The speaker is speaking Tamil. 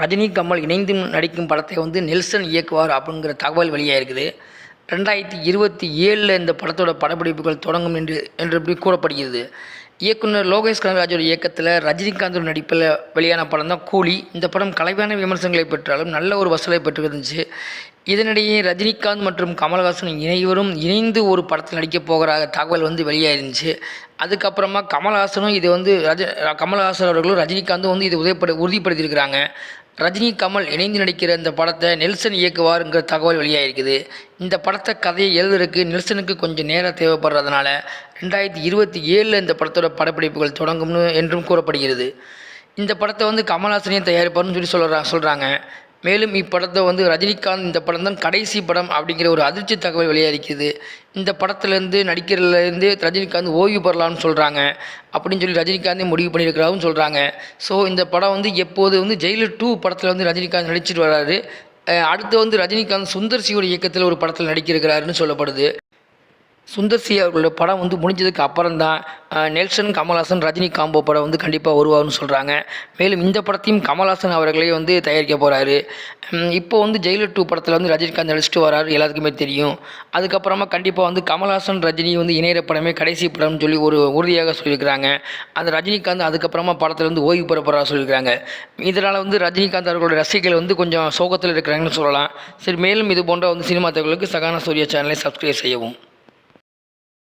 ரஜினி கமல் இணைந்து நடிக்கும் படத்தை வந்து நெல்சன் இயக்குவார் அப்படிங்கிற தகவல் வெளியாகிருக்குது ரெண்டாயிரத்தி இருபத்தி ஏழில் இந்த படத்தோட படப்பிடிப்புகள் தொடங்கும் என்று என்று இப்படி கூறப்படுகிறது. இயக்குனர் லோகேஷ் கனகராஜோட இயக்கத்தில் ரஜினிகாந்தோட நடிப்பில் வெளியான படம் தான் கூலி. இந்த படம் கலைவான விமர்சனங்களை பெற்றாலும் நல்ல ஒரு வசூலை பெற்று இருந்துச்சு இதனிடையே ரஜினிகாந்த் மற்றும் கமல்ஹாசன் இணைவரும் இணைந்து ஒரு படத்தில் நடிக்கப் போகிற தகவல் வந்து வெளியாயிருந்துச்சு. அதுக்கப்புறமா கமல்ஹாசனும் இது வந்து ரஜ கமல்ஹாசன் அவர்களும் ரஜினிகாந்தும் வந்து இது உதயப்பட உறுதிப்படுத்தியிருக்கிறாங்க. ரஜினி கமல் இணைந்து நடிக்கிற இந்த படத்தை நெல்சன் இயக்குவாருங்கிற தகவல் வெளியாகிருக்குது இந்த படத்தை கதையை எழுதுறதுக்கு நெல்சனுக்கு கொஞ்சம் நேரம் தேவைப்படுறதுனால ரெண்டாயிரத்தி இருபத்தி ஏழில் இந்த படத்தோட படப்பிடிப்புகள் தொடங்கும்னு என்றும் கூறப்படுகிறது. இந்த படத்தை வந்து கமல்ஹாசனே தயாரிப்பார்னு சொல்லி சொல்கிறாங்க சொல்கிறாங்க மேலும் இப்படத்தை வந்து ரஜினிகாந்த் இந்த படம் தான் கடைசி படம் அப்படிங்கிற ஒரு அதிர்ச்சி தகவல் வெளியாகிருக்குது. இந்த படத்துலேருந்து நடிக்கிறதுலேருந்து ரஜினிகாந்த் ஓய்வு பெறலாம்னு சொல்கிறாங்க அப்படின்னு சொல்லி ரஜினிகாந்தே முடிவு பண்ணியிருக்கிறாருன்னு சொல்கிறாங்க ஸோ இந்த படம் வந்து எப்போது வந்து ஜெயிலர் டூ படத்தில் வந்து ரஜினிகாந்த் நடிச்சிட்டு வர்றாரு அடுத்து வந்து ரஜினிகாந்த் சுந்தர் சியோட இயக்கத்தில் ஒரு படத்தில் நடிக்கிருக்கிறாருன்னு சொல்லப்படுது. சுந்தர் சி அவர்களோட படம் வந்து முடிஞ்சதுக்கு அப்புறம் தான் நெல்சன் கமல்ஹாசன் ரஜினி காம்போ படம் வந்து கண்டிப்பாக வருவார்னு சொல்கிறாங்க மேலும் இந்த படத்தையும் கமல்ஹாசன் அவர்களே வந்து தயாரிக்க போகிறாரு இப்போ வந்து ஜெயிலர் டூ படத்தில் வந்து ரஜினிகாந்த் நடிச்சுட்டு வராரு எல்லாத்துக்குமே தெரியும். அதுக்கப்புறமா கண்டிப்பாக வந்து கமல்ஹாசன் ரஜினி வந்து இணையிற படமே கடைசி படம்னு சொல்லி ஒரு உறுதியாக சொல்லியிருக்கிறாங்க. அந்த ரஜினிகாந்த் அதுக்கப்புறமா படத்தில் வந்து ஓய்வு பெற போகிறா சொல்லியிருக்காங்க இதனால் வந்து ரஜினிகாந்த் அவர்களோட ரசிகர்கள் வந்து கொஞ்சம் சோகத்தில் இருக்கிறாங்கன்னு சொல்லலாம். சரி மேலும் இது போன்ற வந்து சினிமா தகவலுக்கு சகான சூரிய சேனலை சப்ஸ்கிரைப் செய்யவும்.